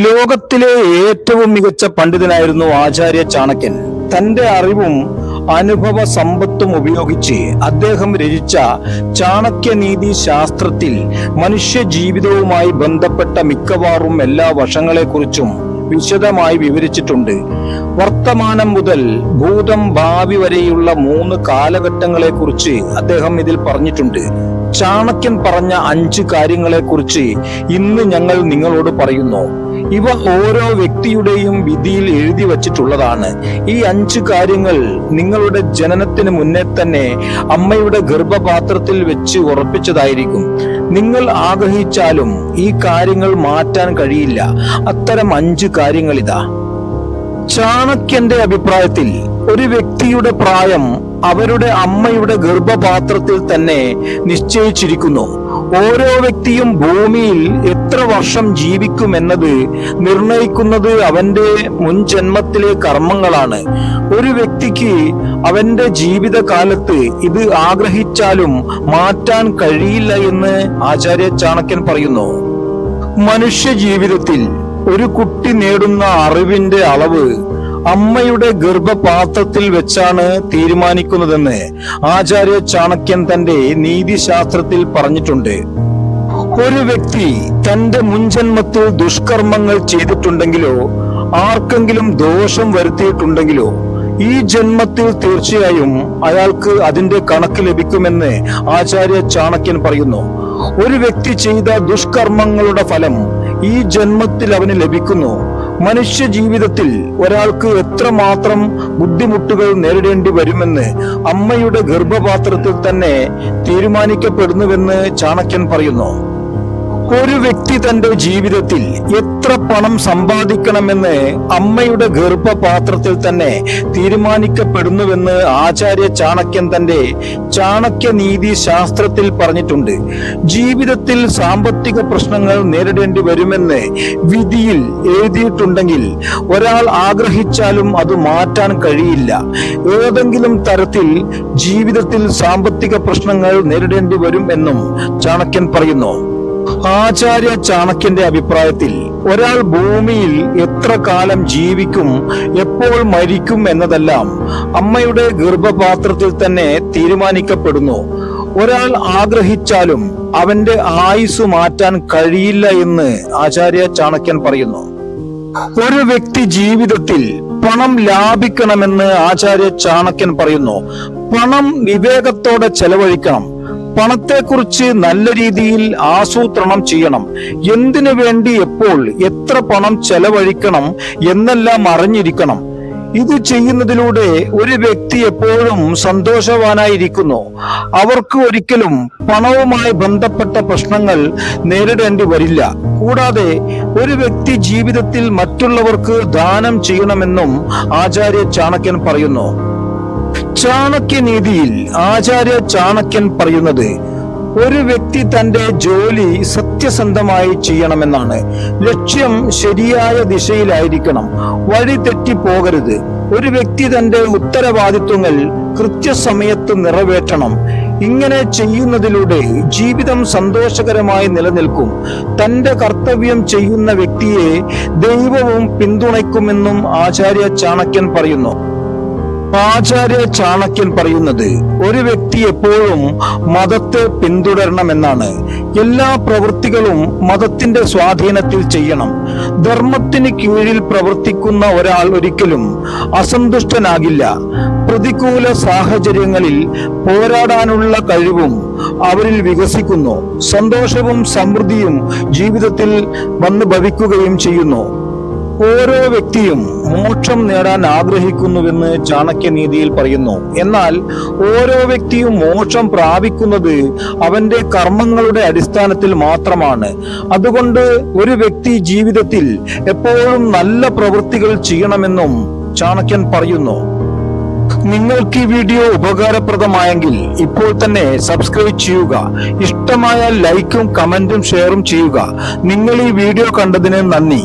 ലോകത്തിലെ ഏറ്റവും മികച്ച പണ്ഡിതനായിരുന്നു ആചാര്യ ചാണക്യൻ. തന്റെ അറിവും അനുഭവ സമ്പത്തും ഉപയോഗിച്ച് അദ്ദേഹം രചിച്ച ചാണക്യനീതി ശാസ്ത്രത്തിൽ മനുഷ്യ ജീവിതവുമായി ബന്ധപ്പെട്ട മിക്കവാറും എല്ലാ വശങ്ങളെക്കുറിച്ചും വിശദമായി വിവരിച്ചിട്ടുണ്ട്. വർത്തമാനം മുതൽ ഭൂതം ഭാവി വരെയുള്ള മൂന്ന് കാലഘട്ടങ്ങളെക്കുറിച്ച് അദ്ദേഹം ഇതിൽ പറഞ്ഞിട്ടുണ്ട്. ചാണക്യൻ പറഞ്ഞ അഞ്ച് കാര്യങ്ങളെ കുറിച്ച് ഇന്ന് ഞങ്ങൾ നിങ്ങളോട് പറയുന്നു. ഇവ ഓരോ വ്യക്തിയുടെയും വിധിയിൽ എഴുതി വച്ചിട്ടുള്ളതാണ്. ഈ അഞ്ച് കാര്യങ്ങൾ നിങ്ങളുടെ ജനനത്തിന് മുന്നേ തന്നെ അമ്മയുടെ ഗർഭപാത്രത്തിൽ വെച്ച് ഉറപ്പിച്ചതായിരിക്കും. നിങ്ങൾ ആഗ്രഹിച്ചാലും ഈ കാര്യങ്ങൾ മാറ്റാൻ കഴിയില്ല. അത്തരം അഞ്ച് കാര്യങ്ങളിതാ. ചാണക്യന്റെ അഭിപ്രായത്തിൽ ഒരു വ്യക്തിയുടെ പ്രായം അവരുടെ അമ്മയുടെ ഗർഭപാത്രത്തിൽ തന്നെ നിശ്ചയിച്ചിരിക്കുന്നു. ഓരോ വ്യക്തിയും ഭൂമിയിൽ എത്ര വർഷം ജീവിക്കുമെന്നത് നിർണയിക്കുന്നത് അവന്റെ മുൻജന്മത്തിലെ കർമ്മങ്ങളാണ്. ഒരു വ്യക്തിക്ക് അവന്റെ ജീവിതകാലത്ത് ഇത് ആഗ്രഹിച്ചാലും മാറ്റാൻ കഴിയില്ല എന്ന് ആചാര്യ ചാണക്യൻ പറയുന്നു. മനുഷ്യ ജീവിതത്തിൽ ഒരു കുട്ടി നേടുന്ന അറിവിന്റെ അളവ് അമ്മയുടെ ഗർഭപാത്രത്തിൽ വെച്ചാണ് തീരുമാനിക്കുന്നതെന്ന് ആചാര്യ ചാണക്യൻ തന്റെ നീതിശാസ്ത്രത്തിൽ പറഞ്ഞിട്ടുണ്ട്. ഒരു വ്യക്തി തന്റെ മുൻജന്മത്തിൽ ദുഷ്കർമ്മങ്ങൾ ചെയ്തിട്ടുണ്ടെങ്കിലോ ആർക്കെങ്കിലും ദോഷം വരുത്തിയിട്ടുണ്ടെങ്കിലോ ഈ ജന്മത്തിൽ തീർച്ചയായും അയാൾക്ക് അതിന്റെ കണക്ക് ലഭിക്കുമെന്ന് ആചാര്യ ചാണക്യൻ പറയുന്നു. ഒരു വ്യക്തി ചെയ്ത ദുഷ്കർമ്മങ്ങളുടെ ഫലം ഈ ജന്മത്തിൽ അവന് ലഭിക്കുന്നു. മനുഷ്യ ജീവിതത്തിൽ ഒരാൾക്ക് എത്രമാത്രം ബുദ്ധിമുട്ടുകൾ നേരിടേണ്ടി വരുമെന്ന് അമ്മയുടെ ഗർഭപാത്രത്തിൽ തന്നെ തീരുമാനിക്കപ്പെടുന്നുവെന്ന് ചാണക്യൻ പറയുന്നു. ഒരു വ്യക്തി തന്റെ ജീവിതത്തിൽ എത്ര പണം സമ്പാദിക്കണമെന്ന് അമ്മയുടെ ഗർഭപാത്രത്തിൽ തന്നെ തീരുമാനിക്കപ്പെടുന്നുവെന്ന് ആചാര്യ ചാണക്യൻ തന്റെ ചാണക്യ നീതി ശാസ്ത്രത്തിൽ പറഞ്ഞിട്ടുണ്ട്. ജീവിതത്തിൽ സാമ്പത്തിക പ്രശ്നങ്ങൾ നേരിടേണ്ടി വരുമെന്ന് വിധിയിൽ എഴുതിയിട്ടുണ്ടെങ്കിൽ ഒരാൾ ആഗ്രഹിച്ചാലും അത് മാറ്റാൻ കഴിയില്ല. ഏതെങ്കിലും തരത്തിൽ ജീവിതത്തിൽ സാമ്പത്തിക പ്രശ്നങ്ങൾ നേരിടേണ്ടി വരും എന്നും ചാണക്യൻ പറയുന്നു. ആചാര്യ ചാണക്യന്റെ അഭിപ്രായത്തിൽ ഒരാൾ ഭൂമിയിൽ എത്ര കാലം ജീവിക്കും എപ്പോൾ മരിക്കും എന്നതെല്ലാം അമ്മയുടെ ഗർഭപാത്രത്തിൽ തന്നെ തീരുമാനിക്കപ്പെടുന്നു. ഒരാൾ ആഗ്രഹിച്ചാലും അവന്റെ ആയുസ് മാറ്റാൻ കഴിയില്ല എന്ന് ആചാര്യ ചാണക്യൻ പറയുന്നു. ഒരു വ്യക്തി ജീവിതത്തിൽ പണം ലാഭിക്കണമെന്ന് ആചാര്യ ചാണക്യൻ പറയുന്നു. പണം വിവേകത്തോടെ ചെലവഴിക്കണം. പണത്തെക്കുറിച്ച് നല്ല രീതിയിൽ ആസൂത്രണം ചെയ്യണം. എന്തിനു വേണ്ടി എപ്പോൾ എത്ര പണം ചെലവഴിക്കണം എന്നെല്ലാം അറിഞ്ഞിരിക്കണം. ഇത് ചെയ്യുന്നതിലൂടെ ഒരു വ്യക്തി എപ്പോഴും സന്തോഷവാനായിരിക്കുന്നു. അവർക്ക് ഒരിക്കലും പണവുമായി ബന്ധപ്പെട്ട പ്രശ്നങ്ങൾ നേരിടേണ്ടി വരില്ല. കൂടാതെ ഒരു വ്യക്തി ജീവിതത്തിൽ മറ്റുള്ളവർക്ക് ദാനം ചെയ്യണമെന്നും ആചാര്യ ചാണക്യൻ പറയുന്നു. ചാണക്യനീതിയിൽ ആചാര്യ ചാണക്യൻ പറയുന്നത് ഒരു വ്യക്തി തന്റെ ജോലി സത്യസന്ധമായി ചെയ്യണമെന്നാണ്. ലക്ഷ്യം ശരിയായ ദിശയിലായിരിക്കണം. വഴി തെറ്റിപ്പോകരുത് ഒരു വ്യക്തി തന്റെ ഉത്തരവാദിത്വങ്ങൾ കൃത്യസമയത്ത് നിറവേറ്റണം. ഇങ്ങനെ ചെയ്യുന്നതിലൂടെ ജീവിതം സന്തോഷകരമായി നിലനിൽക്കും. തന്റെ കർത്തവ്യം ചെയ്യുന്ന വ്യക്തിയെ ദൈവവും പിന്തുണയ്ക്കുമെന്നും ആചാര്യ ചാണക്യൻ പറയുന്നു. ആചാര്യ ചാണക്യൻ പറയുന്നത് ഒരു വ്യക്തി എപ്പോഴും മതത്തെ പിന്തുടരണമെന്നാണ്. എല്ലാ പ്രവൃത്തികളും മതത്തിന്റെ സ്വാധീനത്തിൽ ചെയ്യണം. ധർമ്മത്തിന് കീഴിൽ പ്രവർത്തിക്കുന്ന ഒരാൾ ഒരിക്കലും അസന്തുഷ്ടനാകില്ല. പ്രതികൂല സാഹചര്യങ്ങളിൽ പോരാടാനുള്ള കഴിവും അവരിൽ വികസിക്കുന്നു. സന്തോഷവും സമൃദ്ധിയും ജീവിതത്തിൽ വന്നു ഭവിക്കുകയും ചെയ്യുന്നു. ഓരോ വ്യക്തിയും മോക്ഷം നേടാൻ ആഗ്രഹിക്കുന്നുവെന്ന് ചാണക്യനീതിയിൽ പറയുന്നു. എന്നാൽ ഓരോ വ്യക്തിയും മോക്ഷം പ്രാപിക്കുന്നത് അവന്റെ കർമ്മങ്ങളുടെ അടിസ്ഥാനത്തിൽ മാത്രമാണ്. അതുകൊണ്ട് ഒരു വ്യക്തി ജീവിതത്തിൽ എപ്പോഴും നല്ല പ്രവൃത്തികൾ ചെയ്യണമെന്നും ചാണക്യൻ പറയുന്നു. നിങ്ങൾക്ക് ഈ വീഡിയോ ഉപകാരപ്രദമായെങ്കിൽ ഇപ്പോൾ തന്നെ സബ്സ്ക്രൈബ് ചെയ്യുക. ഇഷ്ടമായ ലൈക്കും കമന്റും ഷെയറും ചെയ്യുക. നിങ്ങൾ ഈ വീഡിയോ കണ്ടതിന് നന്ദി.